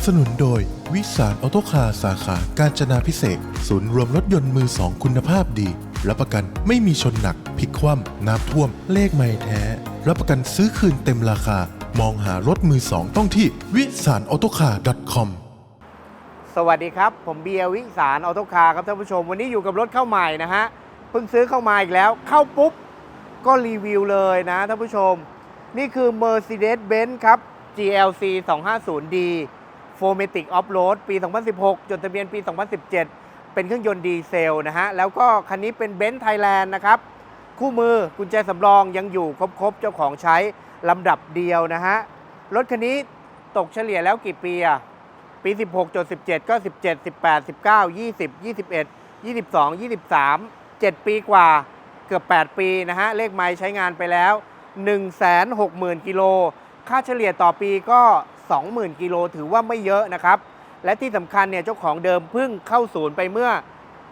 บสนุนโดย วิสารออโตคาสาขาการจนาพิเศษศูนย์รวมรถยนต์มือสองคุณภาพดี รับประกันไม่มีชนหนักพลิกคว่ำน้ำท่วม เลขไม่แท้ รับประกันซื้อคืนเต็มราคา มองหารถมือสองต้องที่วิสารออโตคาร .com สวัสดีครับ ผมเบียร์วิสารออโตคาร์ครับท่านผู้ชม วันนี้อยู่กับรถเข้าใหม่นะฮะเพิ่งซื้อเข้ามาอีกแล้ว เข้าปุ๊บ ก็รีวิวเลยนะท่านผู้ชม นี่คือ Mercedes-Benz ครับ GLC 250D 4matic Off-Road ปี 2016 จดทะเบียนปี 2017 เป็นเครื่องยนต์ดีเซลนะฮะ แล้วก็คันนี้เป็น Benz Thailand นะครับ คู่มือกุญแจสำรองยังอยู่ครบๆ เจ้าของใช้ลำดับเดียวนะฮะ รถคันนี้ตกเฉลี่ยแล้วกี่ปีอะปี 16จด17 ก็ 17 18 19 20 21 22 23 7 ปีกว่าเกือบ 8 ปีนะฮะ เลขไม้ใช้งานไปแล้ว 160,000 กิโล ค่าเฉลี่ยต่อปีก็ 20,000 กิโลถือว่าไม่เยอะนะครับ และที่สำคัญเนี่ยเจ้าของเดิมเพิ่งเข้าศูนย์ไปเมื่อ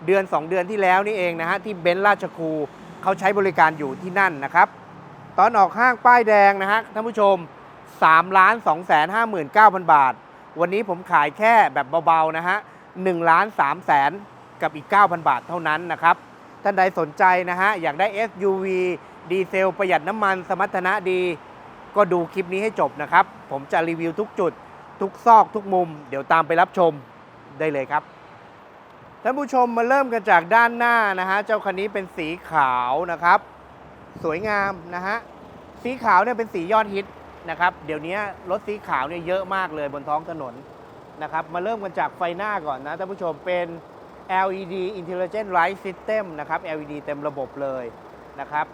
เดือน 2 เดือนที่แล้วนี่เองนะฮะที่เบนซ์ราชคูเขาใช้บริการอยู่ที่นั่นนะครับ ตอนออกห้างป้ายแดงนะฮะท่านผู้ชม3ล้าน2 5 9 0 0 0 บาท วันนี้ผมขายแค่แบบเบาๆนะฮะ1ล้าน3แสนกับอีก 9,000 บาทเท่านั้นนะครับ ท่านใดสนใจนะฮะอยากได้ SUV ดีเซลประหยัดน้ำมันสมรรถนะดี ก็ดูคลิปนี้ให้จบนะครับ ผมจะรีวิวทุกจุด ทุกซอกทุกมุม เดี๋ยวตามไปรับชมได้เลยครับท่านผู้ชมมาเริ่มกันจากด้านหน้านะฮะเจ้าคันนี้เป็นสีขาวนะครับ สวยงามนะฮะสีขาวเนี่ยเป็นสียอดฮิตนะครับ เดี๋ยวนี้รถสีขาวเนี่ยเยอะมากเลยบนท้องถนนนะครับ มาเริ่มกันจากไฟหน้าก่อนนะท่านผู้ชมเป็น LED Intelligent Light System นะครับ LED เต็มระบบเลยนะครับ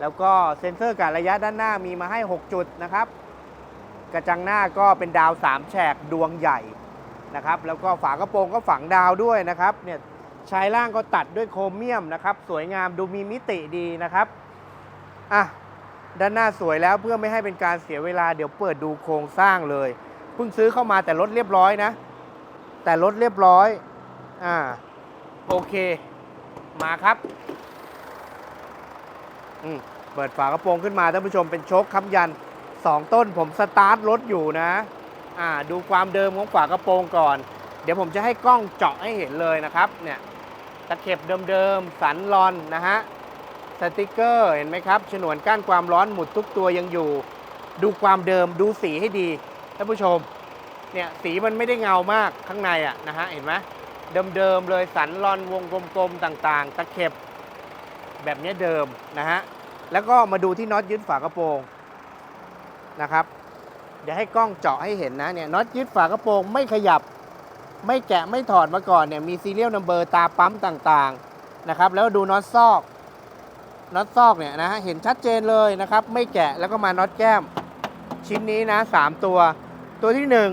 แล้วก็เซ็นเซอร์การระยะด้านหน้ามีมาให้ 6 จุดนะครับ กระจังหน้าก็เป็นดาว 3 แฉกดวงใหญ่นะครับ แล้วก็ฝากระโปรงก็ฝังดาวด้วยนะครับ เนี่ยชายล่างก็ตัดด้วยโครเมียมนะครับ สวยงามดูมีมิติดีนะครับ อะ ด้านหน้าสวยแล้วเพื่อไม่ให้เป็นการเสียเวลาเดี๋ยวเปิดดูโครงสร้างเลย เพิ่งซื้อเข้ามาแต่รถเรียบร้อยนะ แต่รถเรียบร้อย อ่า โอเค มาครับ เปิดฝากระโปรงขึ้นมาท่านผู้ชมเป็นโชคค้ำยันสองต้นผมสตาร์ทรถอยู่นะอ่าดูความเดิมของฝากระโปรงก่อน เดี๋ยวผมจะให้กล้องเจาะให้เห็นเลยนะครับเนี่ยตะเข็บเดิมๆสันลอนนะฮะสติกเกอร์เห็นไหมครับฉนวนก้านความร้อนหมุดทุกตัวยังอยู่ ดูความเดิมดูสีให้ดีท่านผู้ชมเนี่ยสีมันไม่ได้เงามากข้างในอะนะฮะเห็นไหมเดิมๆเลยสันลอนวงกลมๆต่างๆ ตะเข็บ แบบนี้เดิมนะฮะ แล้วก็มาดูที่น็อตยึดฝากระโปรงนะครับ เดี๋ยวให้กล้องเจาะให้เห็นนะเนี่ยน็อตยึดฝากระโปรงไม่ขยับ ไม่แกะไม่ถอดมาก่อนเนี่ยมีซีเรียลนัมเบอร์ตาปั๊มต่างๆนะครับ แล้วดูน็อตซอกน็อตซอกเนี่ยนะฮะเห็นชัดเจนเลยนะครับ ไม่แกะแล้วก็มาน็อตแก้ม ชิ้นนี้นะสามตัว ตัวที่หนึ่ง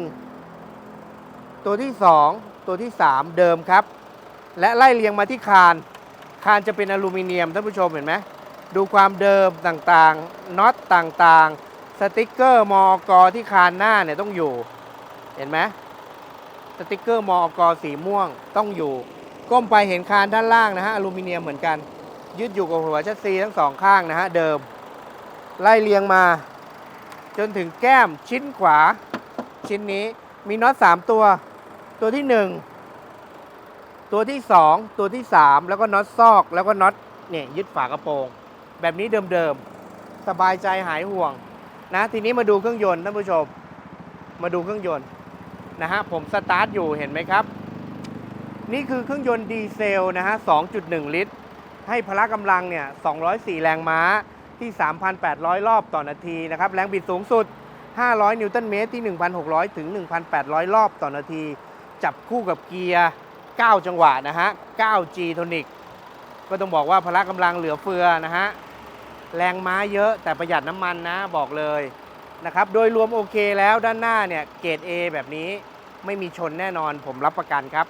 ตัวที่สองตัวที่สามเดิมครับ และไล่เรียงมาที่คาน คานจะเป็นอลูมิเนียมท่านผู้ชมเห็นไหมดูความเดิมต่างๆน็อตต่างๆ สติกเกอร์มอกอที่คานหน้าเนี่ยต้องอยู่ เห็นไหมสติกเกอร์มอกอสีม่วงต้องอยู่ ก้มไปเห็นคานด้านล่างนะฮะอลูมิเนียมเหมือนกันยึดอยู่กับหัวชัดซีทั้งสองข้างนะฮะเดิม ไล่เรียงมา จนถึงแก้มชิ้นขวา ชิ้นนี้มีน็อตสามตัว ตัวที่หนึ่ง ตัวที่สองตัวที่สามแล้วก็น็อตซอก แล้วก็น็อตเนี่ยยึดฝากระโปรง แบบนี้เดิมๆ สบายใจหายห่วงนะ ทีนี้มาดูเครื่องยนต์ท่านผู้ชม มาดูเครื่องยนต์นะฮะ ผมสตาร์ทอยู่เห็นไหมครับ นี่คือเครื่องยนต์ดีเซลนะฮะ 2.1 ลิตร ให้พละกำลังเนี่ย 204 แรงม้าที่ 3,800 รอบต่อนาทีนะครับ แรงบิดสูงสุด 500 นิวตันเมตรที่ 1,600 ถึง 1,800 รอบต่อนาที จับคู่กับเกียร์ 9 จังหวะนะฮะ 9G โทนิกก็ต้องบอกว่าพละกำลังเหลือเฟือนะฮะ แรงม้าเยอะแต่ประหยัดน้ำมันนะบอกเลยนะครับ โดยรวมโอเคแล้วด้านหน้าเนี่ยเกรด A แบบนี้ไม่มีชนแน่นอนผมรับประกันครับ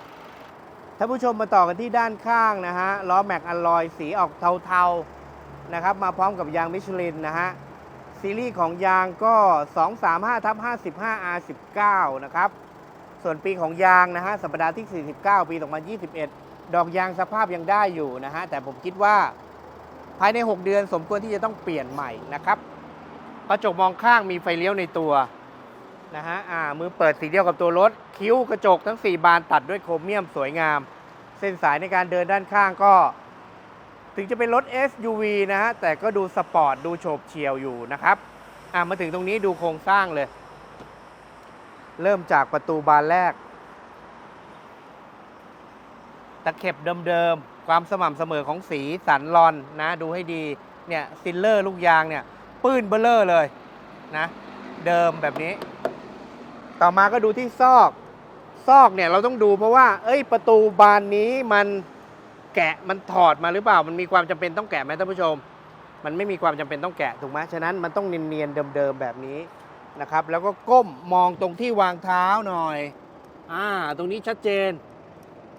ท่านผู้ชมมาต่อกันที่ด้านข้างนะฮะล้อแม็กอลลอยสีออกเทาๆนะครับมาพร้อมกับยางมิชลินนะฮะซีรีส์ของยางก็ 235ทับ55 R19 นะครับ ส่วนปีของยางนะฮะสัปดาห์ที่ 49 ปี 2021 ดอกยางสภาพยังได้อยู่นะฮะแต่ผมคิดว่าภายใน 6 เดือนสมควรที่จะต้องเปลี่ยนใหม่นะครับกระจกมองข้างมีไฟเลี้ยวในตัวนะฮะอ่ามือเปิดสีเดียวกับตัวรถ คิ้วกระจกทั้ง 4 บานตัดด้วยโครเมียมสวยงาม เส้นสายในการเดินด้านข้างก็ ถึงจะเป็นรถ SUV นะฮะแต่ก็ดูสปอร์ตดูโฉบเฉี่ยวอยู่นะครับอ่ามาถึงตรงนี้ดูโครงสร้างเลย เริ่มจากประตูบานแรก ตะเข็บเดิมๆ ความสม่ำเสมอของสีสันลอนนะ ดูให้ดี เนี่ยซิลเลอร์ลูกยางเนี่ย ปื้นเบลเลอร์เลยนะ เดิมแบบนี้ ต่อมาก็ดูที่ซอก ซอกเนี่ยเราต้องดูเพราะว่า เอ้ย ประตูบานนี้มันแกะมันถอดมาหรือเปล่า มันมีความจำเป็นต้องแกะไหมท่านผู้ชม มันไม่มีความจำเป็นต้องแกะถูกไหมฉะนั้นมันต้องเนียนๆเดิมๆแบบนี้ นะครับ แล้วก็ก้มมองตรงที่วางเท้าหน่อย อ่า ตรงนี้ชัดเจน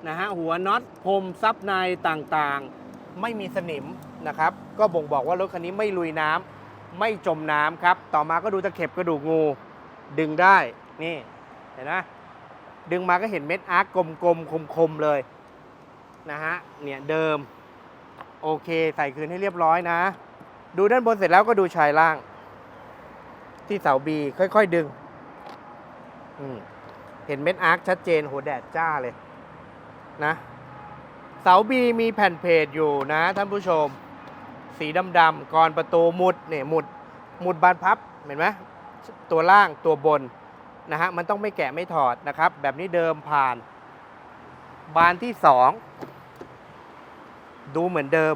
นะฮะ หัวน็อตพรมซับในต่างๆ ไม่มีสนิมนะครับ ก็บ่งบอกว่ารถคันนี้ไม่ลุยน้ำไม่จมน้ำครับ ต่อมาก็ดูตะเข็บกระดูกงู ดึงได้ นี่ เห็นไหมดึงมาก็เห็นเม็ดอาร์กกลมๆ คมๆ เลยนะฮะ เนี่ยเดิม โอเค ใส่คืนให้เรียบร้อยนะ ดูด้านบนเสร็จแล้วก็ดูชายล่าง ที่เสาบีค่อย ๆ ดึงเห็นเม็ดอาร์คชัดเจนโหแดดจ้าเลยนะเสาบีมีแผ่นเพจอยู่นะท่านผู้ชม สีดำๆก่อนประตูมุดเนี่ยมุดมุดบานพับเห็นไหมตัวล่างตัวบนนะฮะมันต้องไม่แกะไม่ถอดนะครับ แบบนี้เดิมผ่าน บานที่สองดูเหมือนเดิม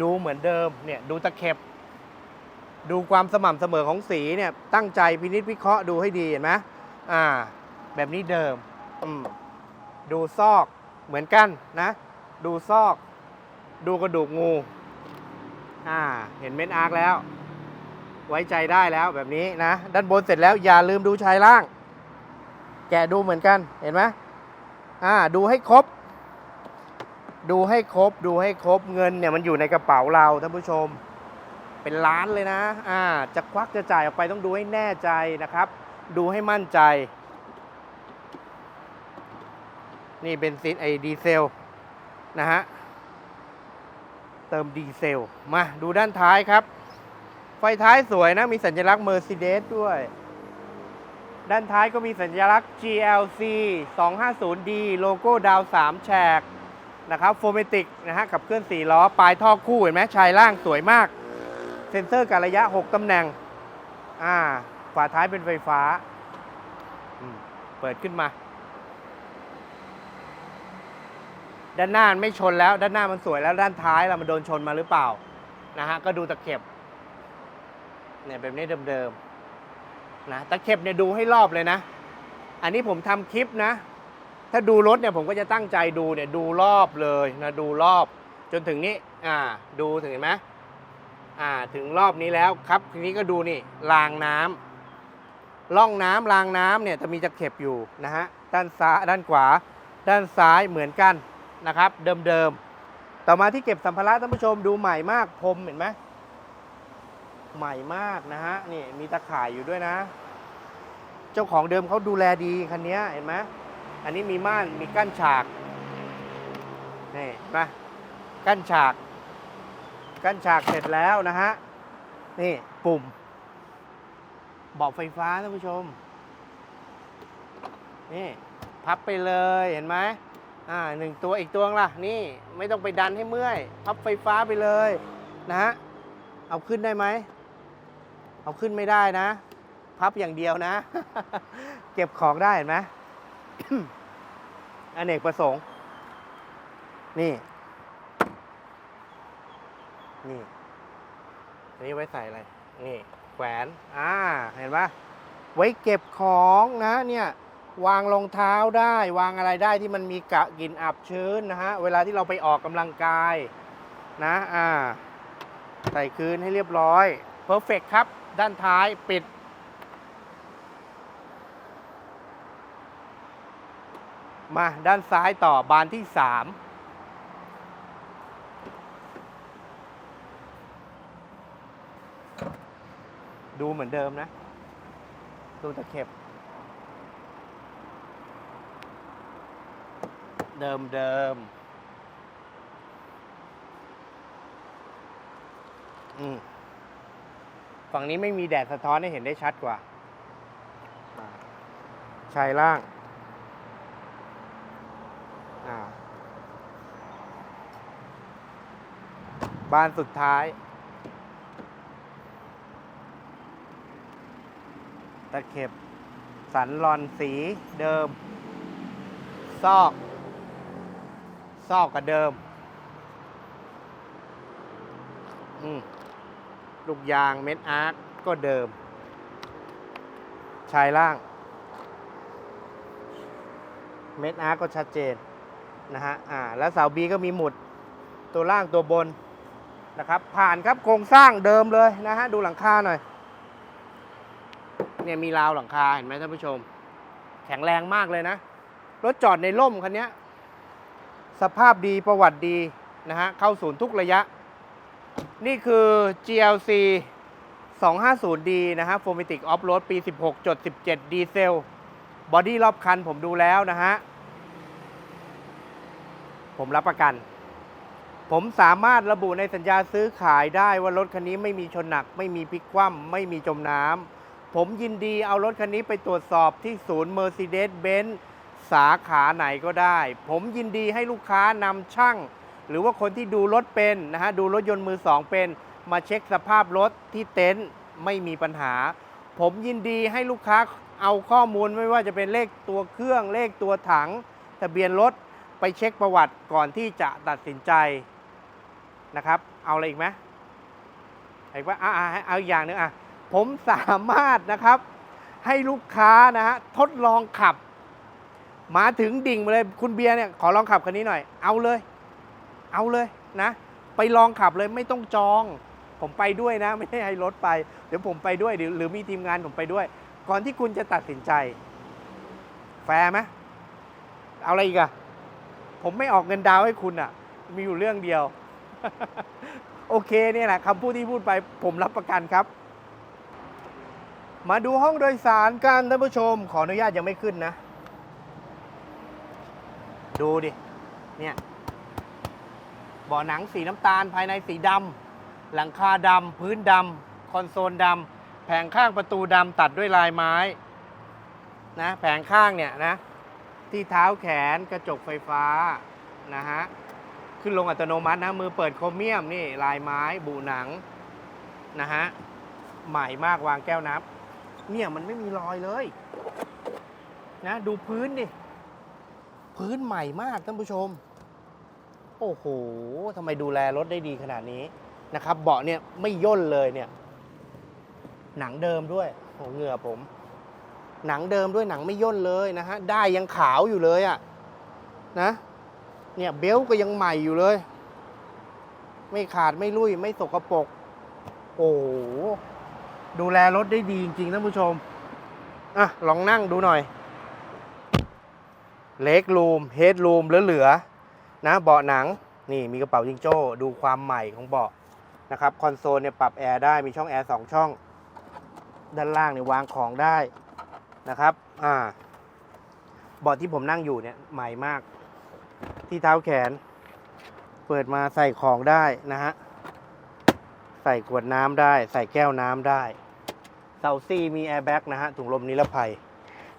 ดูเหมือนเดิมเนี่ยดูตะเข็บ ดูความสม่ำเสมอของสีเนี่ยตั้งใจพินิจวิเคราะห์ดูให้ดีเห็นไหมอ่า แบบนี้เดิมมดูซอกเหมือนกันนะ ดูซอก ดูกระดูกงู อ่า เห็นเม็ดอาร์คแล้ว ไว้ใจได้แล้วแบบนี้นะ ด้านบนเสร็จแล้วอย่าลืมดูชายล่าง แกะดูเหมือนกันเห็นไหมอ่า ดูให้ครบ ดูให้ครบ ดูให้ครบเงินเนี่ยมันอยู่ในกระเป๋าเราท่านผู้ชม เป็นล้านเลยนะอ่าจะควักจะจ่ายออกไปต้องดูให้แน่ใจนะครับ ดูให้มั่นใจ นี่เบนซินไอดีเซลนะฮะเติมดีเซล มาดูด้านท้ายครับ ไฟท้ายสวยนะ มีสัญลักษณ์ Mercedes ด้วย ด้านท้ายก็มีสัญลักษณ์ GLC 250D โลโก้ดาว 3 แฉกนะครับโฟเมติกนะฮะขับเคลื่อน4ล้อ ปลายท่อคู่เห็นไหมชายล่างสวยมาก เซ็นเซอร์การระยะ 6ตำแหน่ง อ่า ฝาท้ายเป็นไฟฟ้า เปิดขึ้นมา ด้านหน้าไม่ชนแล้ว ด้านหน้ามันสวยแล้ว ด้านท้ายเรามันโดนชนมาหรือเปล่า นะฮะ ก็ดูตะเข็บ เนี่ยแบบนี้เดิมๆ นะ ตะเข็บเนี่ยดูให้รอบเลยนะ อันนี้ผมทำคลิปนะ ถ้าดูรถเนี่ยผมก็จะตั้งใจดูเนี่ยดูรอบเลยนะ ดูรอบ จนถึงนี้ อ่า ดูถึงเห็นไหม อ่าถึงรอบนี้แล้วครับ ทีนี้ก็ดูนี่รางน้ำร่องน้ำรางน้ำเนี่ยจะมีตะเข็บอยู่นะฮะด้านซ้ายด้านขวา ด้านซ้ายเหมือนกันนะครับ เดิมๆต่อมาที่เก็บสัมภาระท่านผู้ชมดูใหม่มากพรมเห็นไหมใหม่มากนะฮะนี่มีตะข่ายอยู่ด้วยนะ เจ้าของเดิมเขาดูแลดีคันนี้เห็นไหมอันนี้มีม่านมีกั้นฉากนี่มากั้นฉาก กั้นฉากเสร็จแล้วนะฮะ นี่ปุ่มเบาะไฟฟ้าท่านผู้ชม นี่ พับไปเลยเห็นไหมอ่าหนึ่งตัวอีกตัวล่ะ นี่ไม่ต้องไปดันให้เมื่อย พับไฟฟ้าไปเลยนะฮะ เอาขึ้นได้ไหม เอาขึ้นไม่ได้นะ พับอย่างเดียวนะ เก็บของได้เห็นไหมอเนกประสงค์ นี่ นี่ อันนี้ไว้ใส่อะไร นี่ แขวน อ่า เห็นปะไว้เก็บของนะเนี่ย วางรองเท้าได้ วางอะไรได้ที่มันมีกะกลิ่นอับชื้นนะฮะ เวลาที่เราไปออกกำลังกายนะ อ่า ใส่คืนให้เรียบร้อยเพอร์เฟกครับ ด้านท้ายปิด มาด้านซ้ายต่อบานที่สาม ดูเหมือนเดิมนะ ดูตะเข็บ เดิมเดิมอืมฝั่งนี้ไม่มีแดดสะท้อนให้เห็นได้ชัดกว่า ชายล่าง บานสุดท้าย ตะเข็บ สันลอนสีเดิม ซอก ซอกกับเดิมอืมลูกยางเม็ดอาร์คก็เดิม ชายล่าง เม็ดอาร์คก็ชัดเจนนะฮะ อ่า แล้วเสาบีก็มีหมุดตัวล่างตัวบนนะครับ ผ่านครับโครงสร้างเดิมเลยนะฮะ ดูหลังคาหน่อย เนี่ยมีราวหลังคาเห็นไหมท่านผู้ชม แข็งแรงมากเลยนะ รถจอดในร่มคันนี้สภาพดีประวัติดีนะฮะเข้าศูนย์ทุกระยะ นี่คือ GLC 250D นะฮะ Formatic Off Road ปี 16.17 ดีเซล บอดี้รอบคันผมดูแล้วนะฮะ ผมรับประกัน ผมสามารถระบุในสัญญาซื้อขายได้ว่ารถคันนี้ไม่มีชนหนัก ไม่มีพลิกคว่ำไม่มีจมน้ำ ผมยินดีเอารถคันนี้ไปตรวจสอบที่ศูนย์ Mercedes-Benz สาขาไหนก็ได้ ผมยินดีให้ลูกค้านำช่าง หรือว่าคนที่ดูรถเป็นนะฮะดูรถยนต์มือสองเป็น มาเช็คสภาพรถที่เต็นท์ไม่มีปัญหา ผมยินดีให้ลูกค้าเอาข้อมูลไม่ว่าจะเป็นเลขตัวเครื่องเลขตัวถัง ทะเบียนรถไปเช็คประวัติก่อนที่จะตัดสินใจนะครับ เอาอะไรอีกไหมเอาอีกว่าอ่าเอาอีกอย่างนึงอะ ผมสามารถนะครับ ให้ลูกค้านะฮะทดลองขับ มาถึงดิ่งมาเลยคุณเบียร์เนี่ยขอลองขับคันนี้หน่อย เอาเลย เอาเลยนะ ไปลองขับเลยไม่ต้องจอง ผมไปด้วยนะ ไม่ได้ให้รถไป เดี๋ยวผมไปด้วยหรือหรือมีทีมงานผมไปด้วย ก่อนที่คุณจะตัดสินใจ แฟร์ไหมเอาอะไรอีกอะผมไม่ออกเงินดาวให้คุณอะมีอยู่เรื่องเดียว โอเคเนี่ยแหละคำพูดที่พูดไปผมรับประกันครับ มาดูห้องโดยสารกันท่านผู้ชม ขออนุญาตยังไม่ขึ้นนะ ดูดิ เนี่ยเบาะหนังสีน้ำตาลภายในสีดำหลังคาดำพื้นดำคอนโซลดำแผงข้างประตูดำตัดด้วยลายไม้นะแผงข้างเนี่ยนะ ที่เท้าแขนกระจกไฟฟ้านะฮะขึ้นลงอัตโนมัตินะ มือเปิดโครเมียมนี่ลายไม้ บูหนังนะฮะใหม่มากวางแก้วน้ำ เนี่ยมันไม่มีรอยเลย นะดูพื้นดิ พื้นใหม่มากท่านผู้ชม โอ้โหทำไมดูแลรถได้ดีขนาดนี้นะครับ เบาะเนี่ยไม่ย่นเลยเนี่ย หนังเดิมด้วยโอ้เหงื่อผม หนังเดิมด้วยหนังไม่ย่นเลยนะฮะได้ยังขาวอยู่เลยอะนะเนี่ยเบลก็ยังใหม่อยู่เลย ไม่ขาดไม่ลุยไม่สกปรกโอ้โห ดูแลรถได้ดีจริงๆท่านผู้ชม อะ ลองนั่งดูหน่อยเล็กรูมเฮดรูมเหลือๆนะเบาะหนังนี่มีกระเป๋าจิงโจ้ดูความใหม่ของเบาะนะครับคอนโซลเนี่ยปรับแอร์ได้มีช่องแอร์สองช่อง ด้านล่างเนี่ยวางของได้นะครับอ่าเบาะที่ผมนั่งอยู่เนี่ยใหม่มาก ที่เท้าแขน เปิดมาใส่ของได้นะฮะ ส่ขวดน้ำได้ ใส่แก้วน้ำได้เสาซี่มีแอร์แบ็กนะฮะถุงลมนิรภัย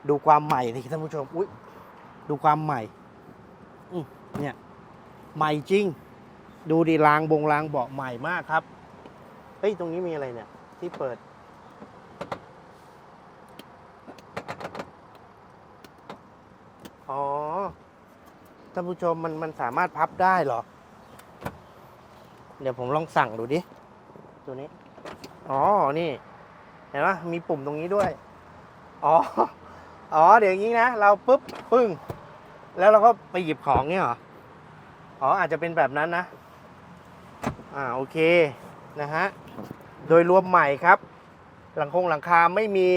ดูความใหม่สิท่านผู้ชมอุ้ยดูความใหม่อเนี่ยใหม่จริง ดูดีรางบงรางเบาะใหม่มากครับเฮ้ยตรงนี้มีอะไรเนี่ย ที่เปิด อ๋อท่านผู้ชมมันมันสามารถพับได้เหรอ เดี๋ยวผมลองสั่งดูดิ ตัวนี้ อ๋อ นี่ เห็นไหมมีปุ่มตรงนี้ด้วย อ๋อ อ๋อ เดี๋ยวอย่างนี้นะ เราปุ๊บ ปึ้ง แล้วเราก็ไปหยิบของเนี่ยเหรอ อ๋อ อาจจะเป็นแบบนั้นนะ อ่า โอเค นะฮะ โดยรวมใหม่ครับ หลังคงหลังคาไม่มี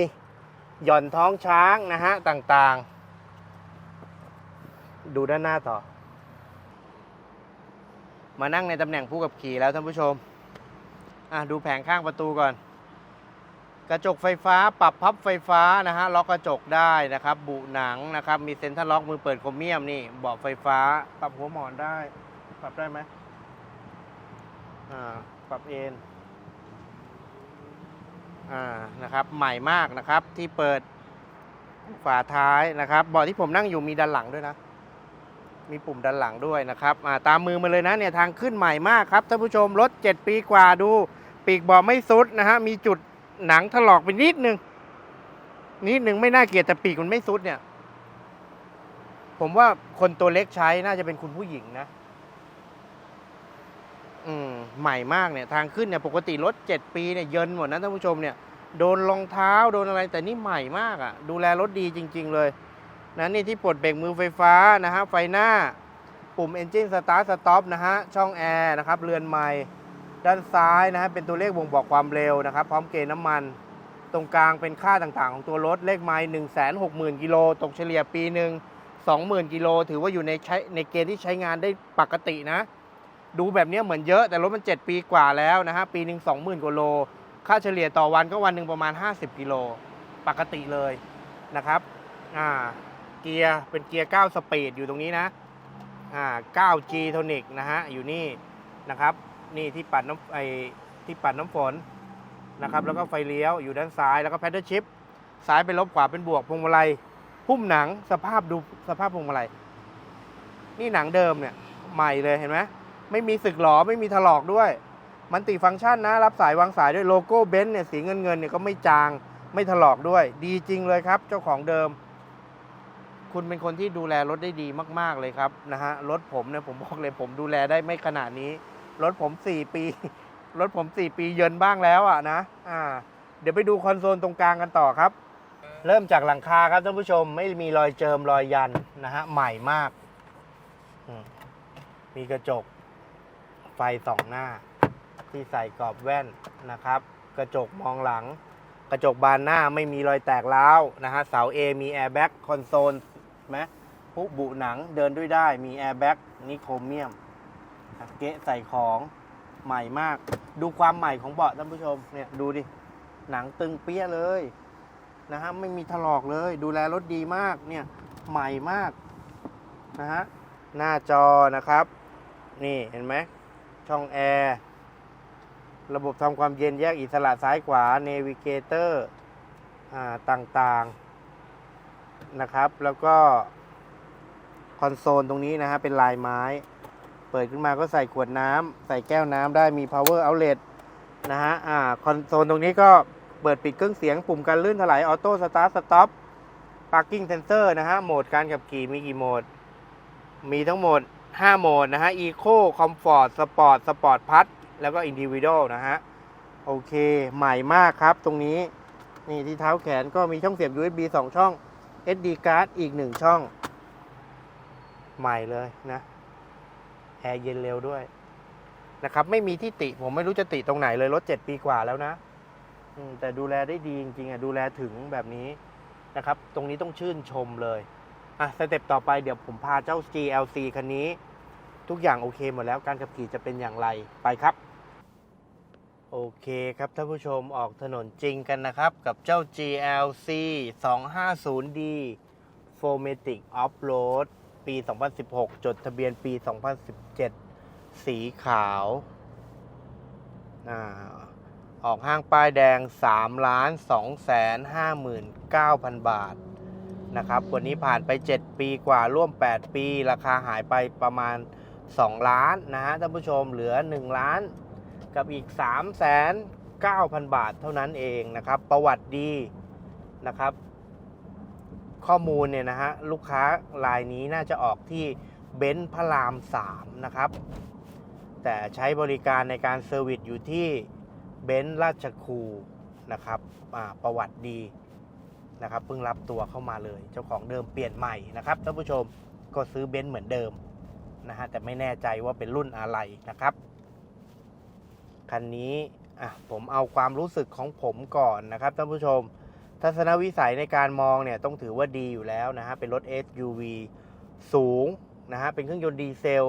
หย่อนท้องช้างนะฮะ ต่างๆ ดูด้านหน้าต่อ มานั่งในตำแหน่งผู้ขับขี่แล้วท่านผู้ชม อะดูแผงข้างประตูก่อน กระจกไฟฟ้าปรับพับไฟฟ้านะฮะล็อกกระจกได้นะครับบุหนังนะครับ มีเซ็นทรัลล็อกมือเปิดโครเมียมนี่เบาะไฟฟ้า ปรับหัวหมอนได้ ปรับได้ไหมอ่าปรับเอนอ่านะครับใหม่มากนะครับที่เปิดฝาท้ายนะครับเบาะที่ผมนั่งอยู่มีด้านหลังด้วยนะ มีปุ่มด้านหลังด้วยนะครับอ่าตามมือมาเลยนะเนี่ยทางขึ้นใหม่มากครับท่านผู้ชมรถ 7 ปีกว่าดู ปีกบาะไม่ซุดนะฮะ มีจุดหนังถลอกไปนิดนึง นิดนึงไม่น่าเกลียดแต่ปีกมันไม่ซุดเนี่ย ผมว่าคนตัวเล็กใช้น่าจะเป็นคุณผู้หญิงนะ อืม ใหม่มากเนี่ย ทางขึ้นเนี่ย ปกติรถ7ปีเนี่ยเยินหมดนะท่านผู้ชมเนี่ย โดนรองเท้าโดนอะไร แต่นี่ใหม่มากอะ่ะ ดูแลรถดีจริง ๆ เลยนะนี่ที่ปลดเบรกมือไฟฟ้านะฮะ ไฟหน้า ปุ่ม Engine Start Stop นะฮะ ช่องแอร์นะครับ เรือนไม้ ด้านซ้ายนะฮะเป็นตัวเลขบ่งบอกความเร็วนะครับ พร้อมเกณฑ์น้ำมัน ตรงกลางเป็นค่าต่างๆ ของตัวรถเลขไมล์1 6 0 0 0 0กิโลตกเฉลี่ยปีหนึ่ง20,000กิโลถือว่าอยู่ในใช้ในเกณฑ์ที่ใช้งานได้ปกตินะ ดูแบบนี้เหมือนเยอะแต่รถมัน 7 ปีกว่าแล้วนะฮะปีหนึ่ง20,000กว่าโล ค่าเฉลี่ยต่อวันก็วันหนึ่งประมาณ 50 กิโลปกติเลยนะครับอ่าเกียร์เป็นเกียร์9สปีดอยู่ตรงนี้นะอ่า 9G โทนิกนะฮะอยู่นี่นะครับ นี่ที่ปัดน้ำไอที่ปัดน้ำฝนนะครับ แล้วก็ไฟเลี้ยวอยู่ด้านซ้ายแล้วก็แพดเดิลชิพซ้ายเป็นลบขวาเป็นบวกพวงมาลัยหุ้มหนังสภาพดูสภาพพวงมาลัยนี่หนังเดิมเนี่ยใหม่เลยเห็นไหมไม่มีสึกหรอไม่มีถลอกด้วย มันติฟังก์ชันนะ รับสายวางสายด้วยโลโก้เบนซ์เนี่ยสีเงินเงินๆเนี่ยก็ไม่จางไม่ถลอกด้วย ดีจริงเลยครับ เจ้าของเดิม คุณเป็นคนที่ดูแลรถได้ดีมาก ๆเลยครับนะฮะรถผมเนี่ยผมบอกเลยผมดูแลได้ไม่ขนาดนี้ รถผม 4 ปี รถผม 4 ปีเยินบ้างแล้วอะนะอ่าเดี๋ยวไปดูคอนโซลตรงกลางกันต่อครับ เริ่มจากหลังคาครับท่านผู้ชมไม่มีรอยเจิมรอยยันนะฮะใหม่มากมมีกระจก ไฟสองหน้า ที่ใส่กรอบแว่นนะครับ กระจกมองหลัง กระจกบานหน้าไม่มีรอยแตกร้าวนะฮะเสา A มีแอร์แบ็กคอนโซลไหมผู้บุหนังเดินด้วยได้มีแอร์แบ็กนิโครเมียม เกะใส่ของใหม่มาก ดูความใหม่ของเบาะท่านผู้ชมเนี่ยดูดิ หนังตึงเปี้ยเลยนะฮะไม่มีถลอกเลย ดูแลรถดีมากเนี่ยใหม่มากนะฮะหน้าจอนะครับ นี่เห็นไหมช่องแอร์ระบบทำความเย็นแยกอิสระซ้ายขวาเนวิเกเตอร์ต่างๆนะครับ แล้วก็คอนโซลตรงนี้นะฮะเป็นลายไม้ เปิดขึ้นมาก็ใส่ขวดน้ำใส่แก้วน้ำได้มี power outlet นะฮะอ่าคอนโซลตรงนี้ก็เปิดปิดเครื่องเสียง ปุ่มการลื่นถลายออโต้สตาร์ทสต็อป parking sensor นะฮะ โหมดการขับขี่มีกี่โหมด มีทั้งหมด 5 โหมดนะฮะ Eco Comfort Sport Sport Plus แล้วก็ Individual นะฮะ โอเค ใหม่มากครับตรงนี้ นี่ที่เท้าแขนก็มีช่องเสียบ USB 2 ช่อง SD card อีก 1 ช่อง ใหม่เลยนะ แอร์เย็นเร็วด้วยนะครับ ไม่มีที่ติผมไม่รู้จะติตรงไหนเลยรถ7ปีกว่าแล้วนะแต่ดูแลได้ดีจริงๆอะดูแลถึงแบบนี้นะครับ ตรงนี้ต้องชื่นชมเลยอะสเต็ปต่อไปเดี๋ยวผมพาเจ้า GLC คันนี้ ทุกอย่างโอเคหมดแล้วการขับขี่จะเป็นอย่างไรไปครับ โอเคครับท่านผู้ชมออกถนนจริงกันนะครับ กับเจ้า GLC 250D f o r m a t i c Off-Road ปี 2016 จดทะเบียนปี 2017 สีขาวออกห้างป้ายแดง 3 ล้าน2แสน59,000 บาท นะครับ วันนี้ผ่านไป 7 ปีกว่าร่วม 8 ปี ราคาหายไปประมาณ 2 ล้านนะฮะท่านผู้ชมเหลือ 1 ล้าน กับอีก 3 9 0 0 0 บาทเท่านั้นเองนะครับ ประวัติดีนะครับ ข้อมูลเนี่ยนะฮะลูกค้ารายนี้น่าจะออกที่เบนซ์พระราม 3 นะครับ แต่ใช้บริการในการเซอร์วิสอยู่ที่เบนซ์ราชคูนะครับประวัติดีนะครับเพิ่งรับตัวเข้ามาเลย เจ้าของเดิมเปลี่ยนใหม่นะครับท่านผู้ชมก็ซื้อเบนซ์เหมือนเดิมนะฮะแต่ไม่แน่ใจว่าเป็นรุ่นอะไรนะครับ คันนี้อะผมเอาความรู้สึกของผมก่อนนะครับท่านผู้ชม ทัศนวิสัยในการมองเนี่ยต้องถือว่าดีอยู่แล้วนะฮะเป็นรถ SUV สูงนะฮะเป็นเครื่องยนต์ดีเซล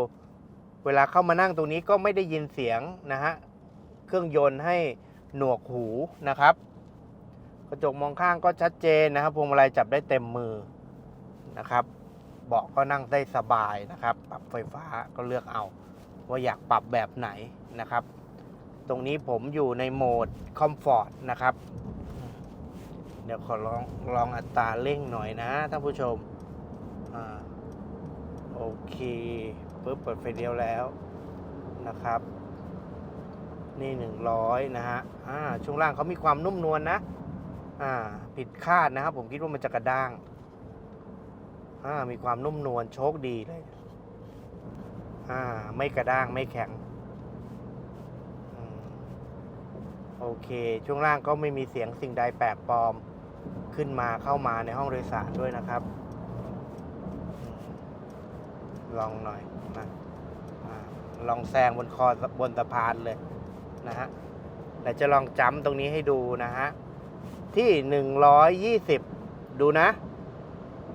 เวลาเข้ามานั่งตรงนี้ก็ไม่ได้ยินเสียงนะฮะเครื่องยนต์ให้หนวกหูนะครับ กระจกมองข้างก็ชัดเจนนะครับพวงมาลัยจับได้เต็มมือนะครับเบาะก็นั่งได้สบายนะครับ ปรับไฟฟ้าก็เลือกเอา ว่าอยากปรับแบบไหนนะครับ ตรงนี้ผมอยู่ในโหมดคอมฟอร์ตนะครับ เดี๋ยวขอลองลองอัตราเร่งหน่อยนะท่านผู้ชม อ่า โอเคปึ๊บเปิดไฟเลี้ยวแล้วนะครับ นี่หนึ่งร้อยนะฮะ อ่า ช่วงล่างเขามีความนุ่มนวลนะอ่า ผิดคาดนะครับ ผมคิดว่ามันจะกระด้าง อ่า มีความนุ่มนวลโชคดีเลย อ่า ไม่กระด้างไม่แข็งอโอเค ช่วงล่างก็ไม่มีเสียงสิ่งใดแปลกปลอม ขึ้นมาเข้ามาในห้องโดยสารด้วยนะครับ ลองหน่อยนะลองแซงบนคอบนสะพานเลยนะฮะเดี๋ยวจะลองจำตรงนี้ให้ดูนะฮะ ที่หนึ่งร้อยยี่สิบดูนะ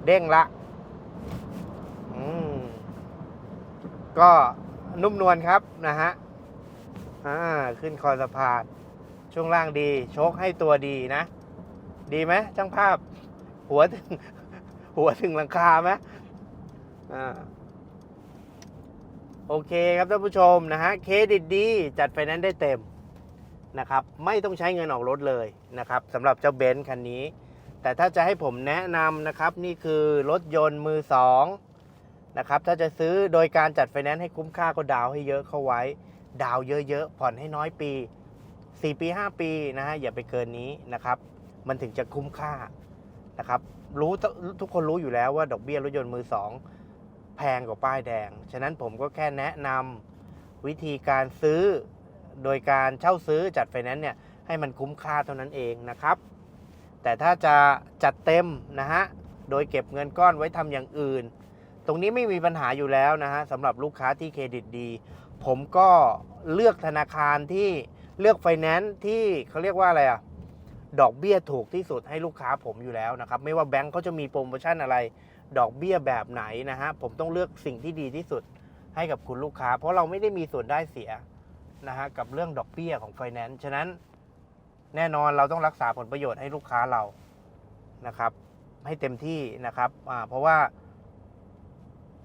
เด้งละอืมก็นุ่มนวลครับนะฮะอ่าขึ้นคอสะพานช่วงล่างดี โชคให้ตัวดีนะ ดีไหมช่างภาพ หัวถึง หัวถึงหลังคาไหมอ่าโอเคครับท่านผู้ชมนะฮะเครดิตดีจัดไฟแนนซ์ได้เต็มนะครับไม่ต้องใช้เงินออกรถเลยนะครับสำหรับเจ้าเบนซ์คันนี้ แต่ถ้าจะให้ผมแนะนำนะครับนี่คือรถยนต์มือสองนะครับถ้าจะซื้อโดยการจัดไฟแนนซ์ให้คุ้มค่าก็ดาวให้เยอะเข้าไว้ ดาวเยอะๆ ผ่อนให้น้อยปี 4 ปี 5 ปีนะฮะอย่าไปเกินนี้นะครับ มันถึงจะคุ้มค่านะครับรู้ทุกคนรู้อยู่แล้วว่าดอกเบี้ยรถยนต์มือสองแพงกว่าป้ายแดง ฉะนั้นผมก็แค่แนะนำวิธีการซื้อโดยการเช่าซื้อจัดไฟแนนซ์เนี่ยให้มันคุ้มค่าเท่านั้นเองนะครับ แต่ถ้าจะจัดเต็มนะฮะโดยเก็บเงินก้อนไว้ทำอย่างอื่น ตรงนี้ไม่มีปัญหาอยู่แล้วนะฮะสำหรับลูกค้าที่เครดิตดี ผมก็เลือกธนาคารที่เลือกไฟแนนซ์ที่เขาเรียกว่าอะไรอะ ดอกเบี้ยถูกที่สุดให้ลูกค้าผมอยู่แล้วนะครับ ไม่ว่าแบงก์เขาจะมีโปรโมชั่นอะไร ดอกเบี้ยแบบไหนนะฮะ ผมต้องเลือกสิ่งที่ดีที่สุดให้กับคุณลูกค้า เพราะเราไม่ได้มีส่วนได้เสียนะฮะกับเรื่องดอกเบี้ยของไฟแนนซ์ฉะนั้นแน่นอนเราต้องรักษาผลประโยชน์ให้ลูกค้าเรานะครับ ให้เต็มที่นะครับเพราะว่า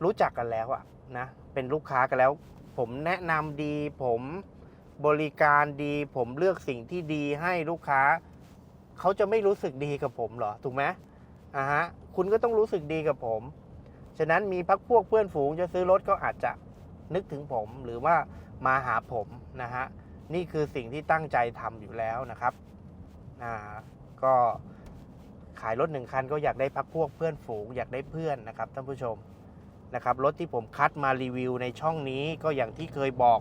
รู้จักกันแล้วอะนะเป็นลูกค้ากันแล้ว ผมแนะนำดี ผมบริการดี ผมเลือกสิ่งที่ดีให้ลูกค้า เขาจะไม่รู้สึกดีกับผมเหรอ ถูกไหมอ่าฮะ คุณก็ต้องรู้สึกดีกับผม ฉะนั้นมีพักพวกเพื่อนฝูงจะซื้อรถก็อาจจะนึกถึงผมหรือว่ามาหาผมนะฮะ นี่คือสิ่งที่ตั้งใจทำอยู่แล้วนะครับ อ่า ก็ขายรถหนึ่งคันก็อยากได้พักพวกเพื่อนฝูงอยากได้เพื่อนนะครับท่านผู้ชมนะครับรถที่ผมคัดมารีวิวในช่องนี้ก็อย่างที่เคยบอก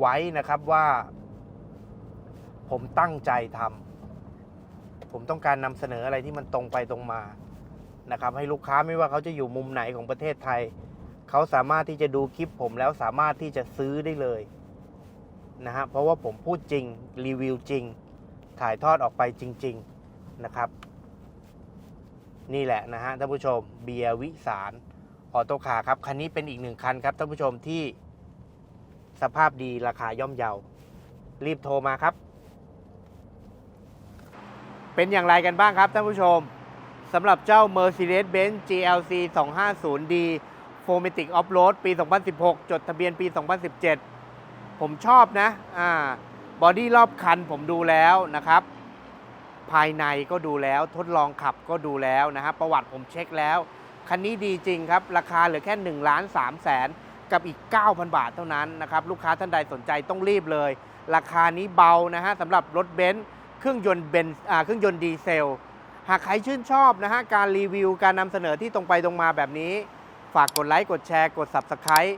ไว้นะครับว่า ผมตั้งใจทำ ผมต้องการนำเสนออะไรที่มันตรงไปตรงมานะครับให้ลูกค้าไม่ว่าเขาจะอยู่มุมไหนของประเทศไทย เขาสามารถที่จะดูคลิปผมแล้วสามารถที่จะซื้อได้เลยนะฮะเพราะว่าผมพูดจริงรีวิวจริง ถ่ายทอดออกไปจริง ๆนะครับ นี่แหละนะฮะท่านผู้ชมเบียร์วิสารออโตคาครับคันนี้เป็นอีกหนึ่งคันครับท่านผู้ชมที่สภาพดีราคาย่อมเยา รีบโทรมาครับ เป็นอย่างไรกันบ้างครับท่านผู้ชมสำหรับเจ้า Mercedes-Benz GLC 250D f o r m a t i c Off-Road ปี 2016 จดทะเบียนปี 2017 ผมชอบนะอ่าบอดี้รอบคันผมดูแล้วนะครับ ภายในก็ดูแล้วทดลองขับก็ดูแล้วนะครับประวัติผมเช็คแล้ว คันนี้ดีจริงครับ ราคาเหลือแค่1ล้าน3แสนกับอีก 9,000 บาทเท่านั้นนะครับ ลูกค้าท่านใดสนใจต้องรีบเลย ราคานี้เบานะฮะสำหรับรถเบนซ์ เครื่องยนต์เบนซ์เครื่องยนต์ดีเซล หากใครชื่นชอบนะฮะการรีวิวการนำเสนอที่ตรงไปตรงมาแบบนี้ ฝากกดไลค์กดแชร์กด Subscribe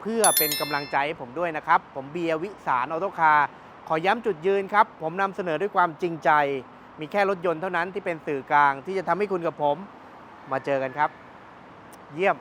เพื่อเป็นกำลังใจให้ผมด้วยนะครับ ผมเบียร์วิสารออโตคาร์ขอย้ำจุดยืนครับ ผมนำเสนอด้วยความจริงใจ มีแค่รถยนต์เท่านั้นที่เป็นสื่อกลางที่จะทำให้คุณกับผมมาเจอกันครับ เยี่ยม